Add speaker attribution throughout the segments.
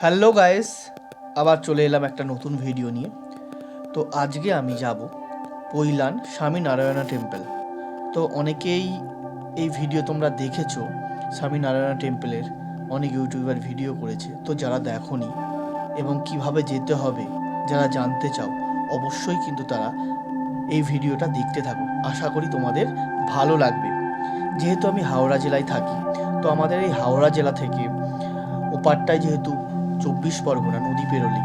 Speaker 1: Hello guys, আবার চলে এলাম একটা নতুন ভিডিও নিয়ে। তো আজকে আমি যাব পৈলান স্বামী নারায়ণা টেম্পল। তো অনেকেই এই ভিডিও তোমরা দেখেছ স্বামী নারায়ণা টেম্পলের অনেক ইউটিউবার ভিডিও করেছে। তো যারা দেখোনি এবং কীভাবে যেতে হবে, যারা জানতে চাও, অবশ্যই কিন্তু তারা এই ভিডিওটা দেখতে থাকো। আশা করি তোমাদের ভালো লাগবে। যেহেতু আমি হাওড়া জেলায় থাকি, তো আমাদের এই হাওড়া জেলা থেকে ওপারটায় যেহেতু চব্বিশ পরগনা নদী পেরোলি।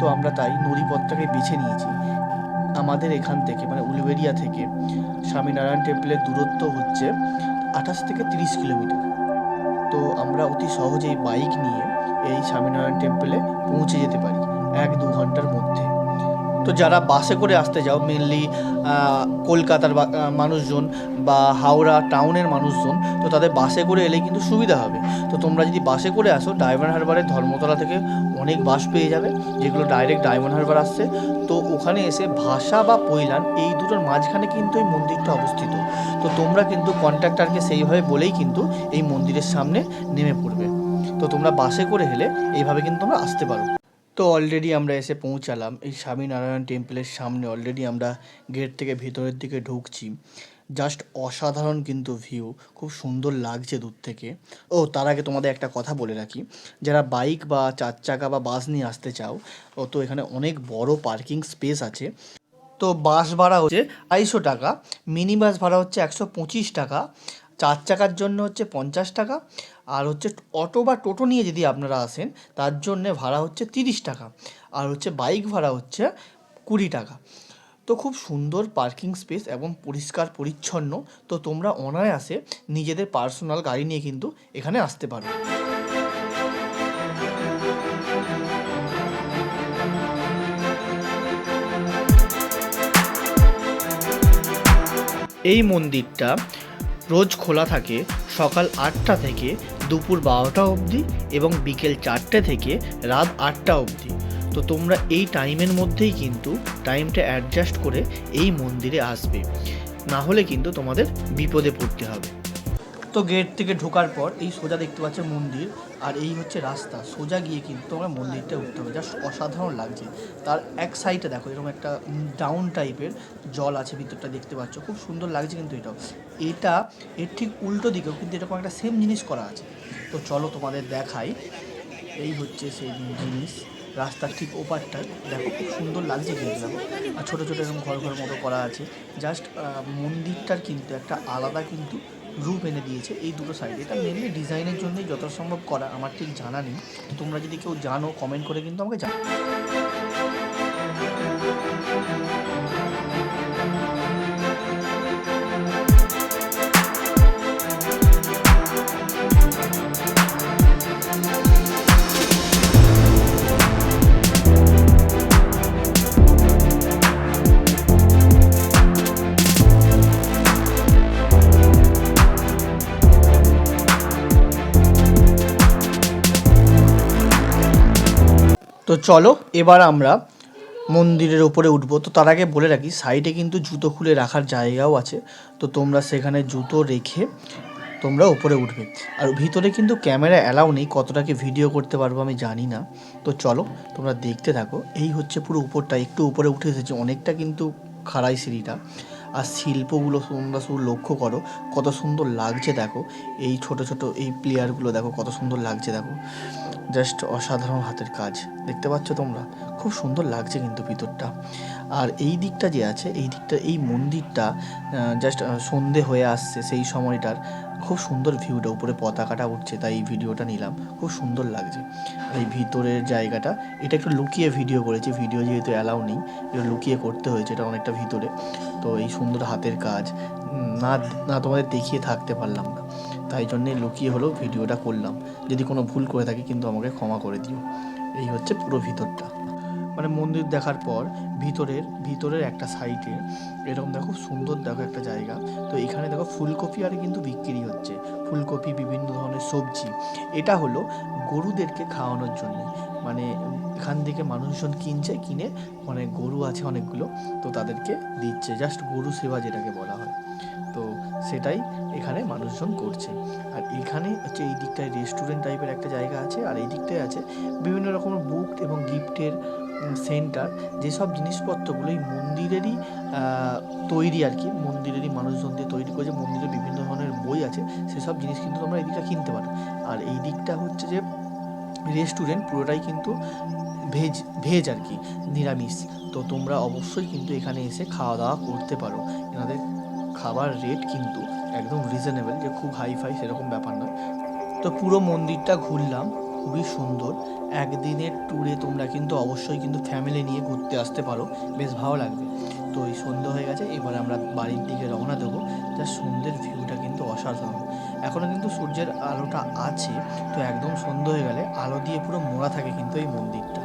Speaker 1: তো আমরা তাই নদীপথটাকে বেছে নিয়েছি। আমাদের এখান থেকে মানে উলবেরিয়া থেকে, স্বামীনারায়ণ টেম্পলের দূরত্ব হচ্ছে আঠাশ থেকে তিরিশ কিলোমিটার। তো আমরা অতি সহজেই বাইক নিয়ে এই স্বামীনারায়ণ টেম্পলে পৌঁছে যেতে পারি, এক দু ঘণ্টার মধ্যে। তো যারা বাসে করে আসতে যাও মেনলি কলকাতার মানুষজন বা হাওড়া টাউনের মানুষজন, তো তাদের বাসে করে এলে কিন্তু সুবিধা হবে। তো তোমরা যদি বাসে করে আসো, ডায়মন্ড হারবারের ধর্মতলা থেকে অনেক বাস পেয়ে যাবে, যেগুলো ডাইরেক্ট ডায়মন্ড হারবার আসছে। তো ওখানে এসে ভাষা বা পৈলান এই দুটোর মাঝখানে কিন্তু এই মন্দিরটা অবস্থিত। তো তোমরা কিন্তু কন্ট্রাক্টারকে সেইভাবে বলেই কিন্তু এই মন্দিরের সামনে নেমে পড়বে। তো তোমরা বাসে করে হেলে এইভাবে কিন্তু তোমরা আসতে পারো। তো অলরেডি আমরা এসে পৌঁছালাম। এই স্বামীনারায়ণ টেম্পলের সামনে অলরেডি আমরা গেট থেকে ভেতরের দিকে ঢুকছি। জাস্ট অসাধারণ কিন্তু ভিউ খুব সুন্দর লাগছে দূর থেকে। ও, তার আগে তোমাদের একটা কথা বলে রাখি। যারা বাইক বা চার চাকা বা বাস নিয়ে আসতে চাও, ও তো এখানে অনেক বড় পার্কিং স্পেস আছে। তো বাস ভাড়া হচ্ছে আড়াইশো টাকা মিনি বাস ভাড়া হচ্ছে একশো পঁচিশ টাকা। চার চাকার জন্য হচ্ছে পঞ্চাশ টাকা, আর হচ্ছে অটো বা টোটো নিয়ে যদি আপনারা আসেন, তার জন্যে ভাড়া হচ্ছে তিরিশ টাকা, আর হচ্ছে বাইক ভাড়া হচ্ছে কুড়ি টাকা। তো খুব সুন্দর পার্কিং স্পেস এবং পরিষ্কার পরিচ্ছন্ন, তো তোমরা অনায়াসে নিজেদের পার্সোনাল গাড়ি নিয়ে কিন্তু এখানে আসতে পারো। এই মন্দিরটা রোজ খোলা থাকে সকাল আটটা থেকে দুপুর বারোটা অবধি এবং বিকেল চারটে থেকে রাত আটটা অবধি। তো তোমরা এই টাইমের মধ্যেই কিন্তু টাইমটা অ্যাডজাস্ট করে এই মন্দিরে আসবে। না হলে কিন্তু তোমাদের বিপদে পড়তে হবে। তো গেট থেকে ঢোকার পর এই সোজা দেখতে পাচ্ছ মন্দির আর এই হচ্ছে রাস্তা। সোজা গিয়ে কিন্তু আমরা মন্দিরটা উঠতে হবে। জাস্ট অসাধারণ লাগছে। তার এক সাইডে দেখো, এরকম একটা ডাউন টাইপের জল আছে ভিতরটা দেখতে পাচ্ছ। খুব সুন্দর লাগছে কিন্তু এটাও। এটা, এর ঠিক উল্টো দিকেও কিন্তু এরকম একটা সেম জিনিস করা আছে। তো চলো তোমাদের দেখাই। এই হচ্ছে সেই জিনিস। রাস্তার ঠিক ওপারটায় দেখো, খুব সুন্দর লাগছে কিন্তু দেখো। আর ছোটো ছোটো এরকম ঘর ঘর মতো করা আছে। জাস্ট মন্দিরটার কিন্তু একটা আলাদা কিন্তু রূপ এনে দিয়েছে এই দুটো সাইড এটা মেনলি ডিজাইনের জন্যই যত সম্ভব করা, আমার ঠিক জানা নেই। তোমরা যদি কেউ জানো কমেন্ট করে কিন্তু আমাকে জানো তো চলো, এবার আমরা মন্দিরের উপরে উঠবো। তো তার আগে বলে রাখি, সাইডে কিন্তু জুতো খুলে রাখার জায়গাও আছে। তো তোমরা সেখানে জুতো রেখে তোমরা উপরে উঠবে। আর ভিতরে কিন্তু ক্যামেরা অ্যালাউ নেই, কতটা কি ভিডিও করতে পারব আমি জানি না। তো চলো, তোমরা দেখতে থাকো। এই হচ্ছে পুরো উপরটা, একটু উপরে উঠে এসেছে। অনেকটা কিন্তু খাড়াই সিঁড়িটা। আর শিল্পগুলো তোমরা শুধু লক্ষ্য করো, কত সুন্দর লাগছে দেখো। এই ছোট ছোট এই প্লেয়ারগুলো দেখো, কত সুন্দর লাগছে দেখো। জাস্ট অসাধারণ হাতের কাজ। দেখতে পাচ্ছ তোমরা? খুব সুন্দর লাগছে কিন্তু ভিতরটা। আর এই দিকটা যে আছে, এই দিকটা, এই মন্দিরটা জাস্ট সন্ধে হয়ে আসছে সেই সময়টার। খুব সুন্দর ভিউটা উপরে পতাকাটা উঠছে, তাই এই ভিডিওটা নিলাম। খুব সুন্দর লাগছে। আর এই ভিতরের জায়গাটা, এটা একটু লুকিয়ে ভিডিও করেছি ভিডিও যেহেতু অ্যালাউ নেই, এটা লুকিয়ে করতে হয়েছে, এটা অনেকটা ভিতরে। তো এই সুন্দর হাতের কাজ না না তোমাদের দেখিয়ে থাকতে পারলাম না। তাই জন্যে লুকিয়ে হলেও ভিডিওটা করলাম। যদি কোনো ভুল করে থাকি কিন্তু আমাকে ক্ষমা করে দিও। এই হচ্ছে পুরো ভিতরটা। মানে মন্দির দেখার পর ভিতরের ভিতরের একটা সাইডে এরকম দেখো সুন্দর দেখো একটা জায়গা। তো এখানে দেখো ফুলকপি আর কিন্তু বিক্রি হচ্ছে। ফুলকপি, বিভিন্ন ধরনের সবজি। এটা হলো গরুদেরকে খাওয়ানোর জন্য। মানে এখান থেকে মানুষজন কিনছে, কিনে মানে গরু আছে অনেকগুলো, তো তাদেরকে দিচ্ছে। জাস্ট গরু সেবা যেটাকে বলা হয়। তো সেটাই এখানে মানুষজন করছে। আর এখানে হচ্ছে এই দিকটায় রেস্টুরেন্ট টাইপের একটা জায়গা আছে, আর এই দিকটায় আছে বিভিন্ন রকমের বুক এবং গিফটের সেন্টার যেসব জিনিসপত্রগুলো এই মন্দিরেরই তৈরি আর কি, মন্দিরেরই মানুষজন দিয়ে তৈরি করেছে, মন্দিরে বিভিন্ন ধরনের বই আছে, সেসব জিনিস কিন্তু তোমরা এই দিকটা কিনতে পারো। আর এই দিকটা হচ্ছে যে রেস্টুরেন্ট পুরোটাই কিন্তু ভেজ ভেজ আর কি, নিরামিষ। তো তোমরা অবশ্যই কিন্তু এখানে এসে খাওয়া দাওয়া করতে পারো। এনাদের খাবার রেট কিন্তু একদম রিজনেবল যে খুব হাই ফাই সেরকম ব্যাপার নয়। তো পুরো মন্দিরটা ঘুরলাম, খুবই সুন্দর। একদিনের ট্যুরে তোমরা কিন্তু অবশ্যই কিন্তু ফ্যামিলি নিয়ে ঘুরতে আসতে পারো। বেশ ভালো লাগবে। তো এই সন্ধ্যে হয়ে গেছে, এবার আমরা বাড়ির দিকে রওনা দেবো। যা সন্ধ্যের ভিউটা কিন্তু অসাধারণ। এখনও কিন্তু সূর্যের আলোটা আছে, তো একদম সন্ধ্যে হয়ে গেলে আলো দিয়ে পুরো মোড়া থাকে কিন্তু এই মন্দিরটা।